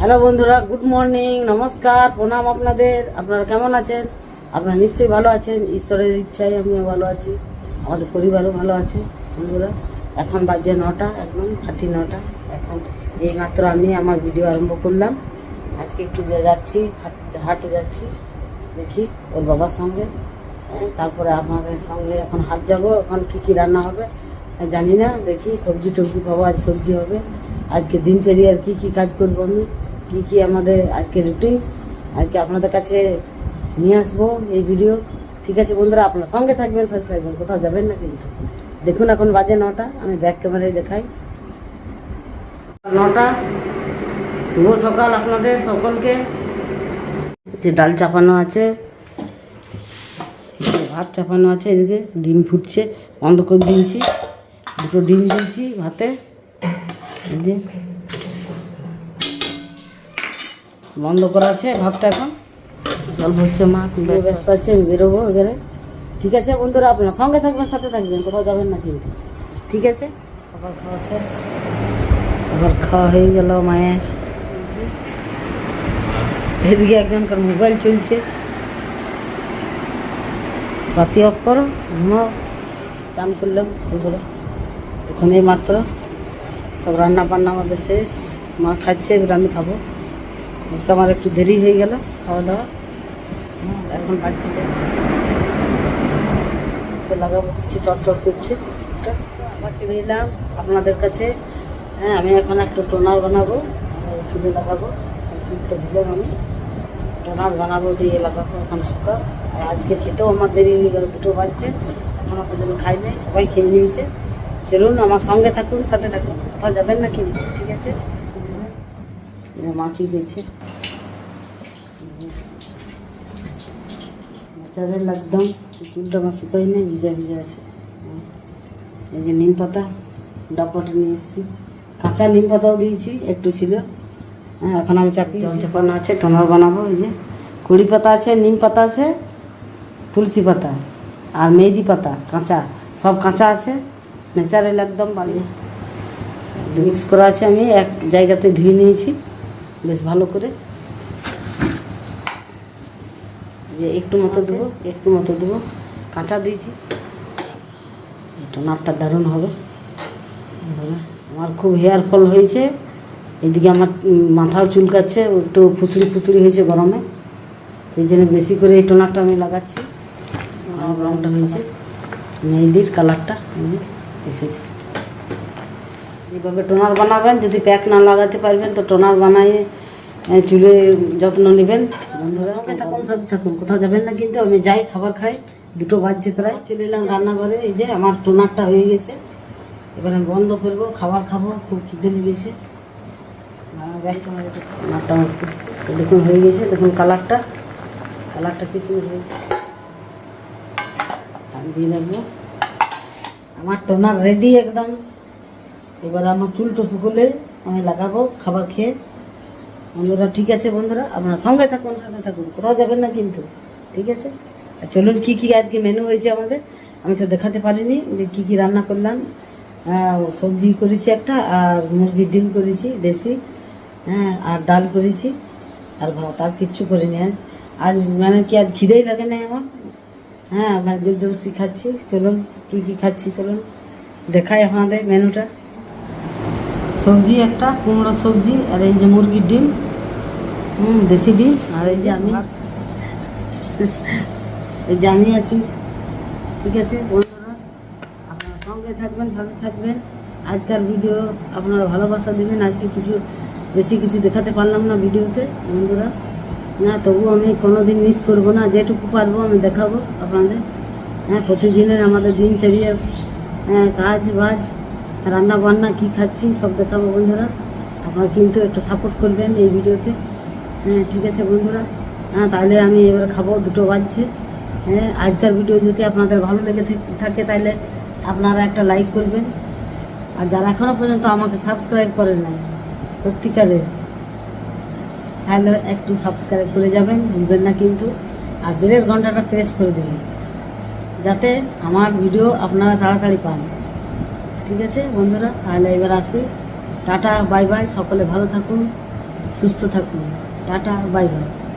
Hello বন্ধুরা good morning নমস্কার প্রণাম আপনাদের। আপনারা কেমন আছেন? আপনারা নিশ্চয়ই ভালো আছেন। ঈশ্বরের ইচ্ছায় আমিও ভালো আছি। আমাদের পরিবারও ভালো আছে বন্ধুরা। এখন বাজে নটা একদম খাঁটি নটা। এখন এই মাত্র আমি আমার ভিডিও আরম্ভ করলাম। আজকে একটু যাচ্ছি হাট- হাটে যাচ্ছি। দেখি ওর বাবার সঙ্গে। হ্যাঁ, তারপরে আপনাদের সঙ্গে এখন হাট যাব। এখন কী কী রান্না হবে? জানি না। দেখি সবজি টবজি পাবো আজ সবজি হবে। আজকে দিনচর্যার কি কি কাজ করব আমি? কি কি আমাদের আজকে রুটিন আজকে আপনাদের কাছে নিয়ে আসব এই ভিডিও ঠিক আছে বন্ধুরা, আপনার সঙ্গে থাকবেন, সাথে থাকবেন, কোথাও যাবেন না কিন্তু। দেখুন এখন বাজে নটা, আমি ব্যাক ক্যামেরায় দেখাই। নটা, শুভ সকাল আপনাদের সকলকে। যে ডাল চাপানো আছে ভাত চাপানো আছে, এদিকে ডিম ফুটছে বন্ধ করে দিয়েছি দুটো ডিম দিয়েছি ভাতে। বন্ধ করা আছে ভাবটা এখন। জল ভরছে মা ব্যস্ত। আছে আমি বেরোবো এবারে। ঠিক আছে বন্ধুরা আপনার সঙ্গে থাকবেন সাথে থাকবেন কোথাও যাবেন না কিন্তু। ঠিক আছে? আবার খাওয়া শেষ। আবার খাওয়া হয়ে গেল মায়ের। এদিকে একজনকার মোবাইল চলছে। বাতি অফ করো ঘুমাও। চান করলাম এগুলো ওখানে মাত্র। সব রান্না বান্না আমাদের শেষ। মা খাচ্ছে এবার আমি খাব। আমার একটু দেরি হয়ে গেল, খাওয়া দাওয়া। এখন বাজছিল লাগাবো কিছু চড়চড় করছে। আবার চলে এলাম আপনাদের কাছে। হ্যাঁ আমি এখন একটা টোনার বানাবো চুলে লাগাবো। চুলটা দিলাম আমি। টোনার বানাবো দিয়ে লাগাবো এখন শুকা আর আজকে খেতেও আমার দেরি হয়ে গেল, দুটো বাজছে। এখনও পর্যন্ত খাই নাই, সবাই খেয়ে নিয়েছে। চলুন আমার সঙ্গে থাকুন, সাথে থাকুন। কোথাও যাবেন না কিন্তু, ঠিক আছে? এই যে মা কি দিচ্ছে ন্যাচারাল একদম চুলটা আমার শুকাই নেই ভিজা ভিজা আছে। এই যে নিম পাতা ডাব্বাটা নিয়ে এসেছি কাঁচা নিম পাতাও দিয়েছি একটু ছিল হ্যাঁ এখন আমি চাপি চাপানো আছে টোনার বানাবো এই যে কুড়ি পাতা আছে নিম পাতা আছে তুলসী পাতা আর মেহেদি পাতা কাঁচা সব কাঁচা আছে ন্যাচারাল একদম বাড়ি মিক্স করা আছে আমি এক জায়গাতে ধুয়ে নিয়েছি বেশ ভালো করে। যে একটু মতো দেবো একটু মতো দেবো। কাঁচা দিয়েছি। টোনারটা দারুণ হবে। আমার খুব হেয়ার ফল হয়েছে। এদিকে আমার মাথাও চুলকাচ্ছে একটু ফুসড়ি ফুসড়ি হয়েছে গরমে। সেই জন্য বেশি করে এই টোনারটা আমি লাগাচ্ছি। আমার রঙটা হয়েছে। মেহেদির কালারটা এসেছে। এইভাবে টোনার বানাবেন, যদি প্যাক না লাগাতে পারবেন, তো টোনার বানাই চুলে যত্ন নেবেন। বন্ধুরা থাকুন, সাথে থাকুন, কোথাও যাবেন না, কিন্তু আমি যাই, খাবার খাই, দুটো বাজছে প্রায়, চলে এলাম রান্নাঘরে, এই যে আমার টোনারটা হয়ে গেছে। এবার আমি বন্ধ করব, খাবার খাব, খুব খিদে লেগেছে। টোনারটা আমার দেখুন, হয়ে গেছে, দেখুন কালারটা। কালারটা কি সুন্দর হয়েছে। দিয়ে রাখব। আমার টোনার রেডি একদম। এবার আমার চুলটা শুকলে আমি লাগাবো, খাবার খেয়ে। বন্ধুরা, ঠিক আছে বন্ধুরা? আপনারা সঙ্গে থাকুন, সাথে থাকুন, কোথাও যাবেন না কিন্তু, ঠিক আছে? আর চলুন, কী কী আজকে মেনু হয়েছে আমাদের? আমি তো দেখাতে পারিনি যে কী কী রান্না করলাম। সবজি করেছি একটা, আর মুরগির ডিম করেছি, দেশি হ্যাঁ আর ডাল করেছি, আর ভাত, আর কিচ্ছু করিনি আজ। আজ মানে কি, আজ খিদেই লাগে না আমার? হ্যাঁ মানে জোর জবরস্তি খাচ্ছি। চলুন, কী কী খাচ্ছি, চলুন, দেখাই আপনাদের মেনুটা সবজি একটা কুমড়ো সবজি, আর এই যে মুরগির ডিম। হুম, দেশি ডিম। আর এই যে আমি এই যে আমি আছি। ঠিক আছে আপনারা সঙ্গে থাকবেন, সাথে থাকবেন। আজকাল ভিডিও আপনারা ভালোবাসা দেবেন। আজকে কিছু, বেশি কিছু দেখাতে পারলাম না ভিডিওতে, বন্ধুরা। না তবু আমি কোনো দিন মিস করব না। যেটুকু পারব আমি দেখাবো আপনাদের। হ্যাঁ প্রতিদিনের আমাদের দিনচর্যার হ্যাঁ কাজ বাজ রান্না বান্না কী খাচ্ছি, সব দেখাবো বন্ধুরা। আপনারা কিন্তু একটু সাপোর্ট করবেন এই ভিডিওতে। হ্যাঁ ঠিক আছে বন্ধুরা। হ্যাঁ তাহলে আমি এবার খাব, দুটো বাজছে। হ্যাঁ আজকের ভিডিও যদি আপনাদের ভালো লেগে থাক- তাহলে আপনারা একটা লাইক করবেন। আর যারা এখনও পর্যন্ত আমাকে সাবস্ক্রাইব করেন নাই সত্যিকারের তাহলে একটু সাবস্ক্রাইব করে যাবেন, ভুলবেন না কিন্তু। আর বেলের ঘন্টাটা প্রেস করে দেবেন। যাতে আমার ভিডিও আপনারা তাড়াতাড়ি পান। ঠিক আছে, বন্ধুরা? তাহলে এবার আসি। টাটা, বাই বাই, সকলে ভালো থাকুন, সুস্থ থাকুন। Tata, bye bye.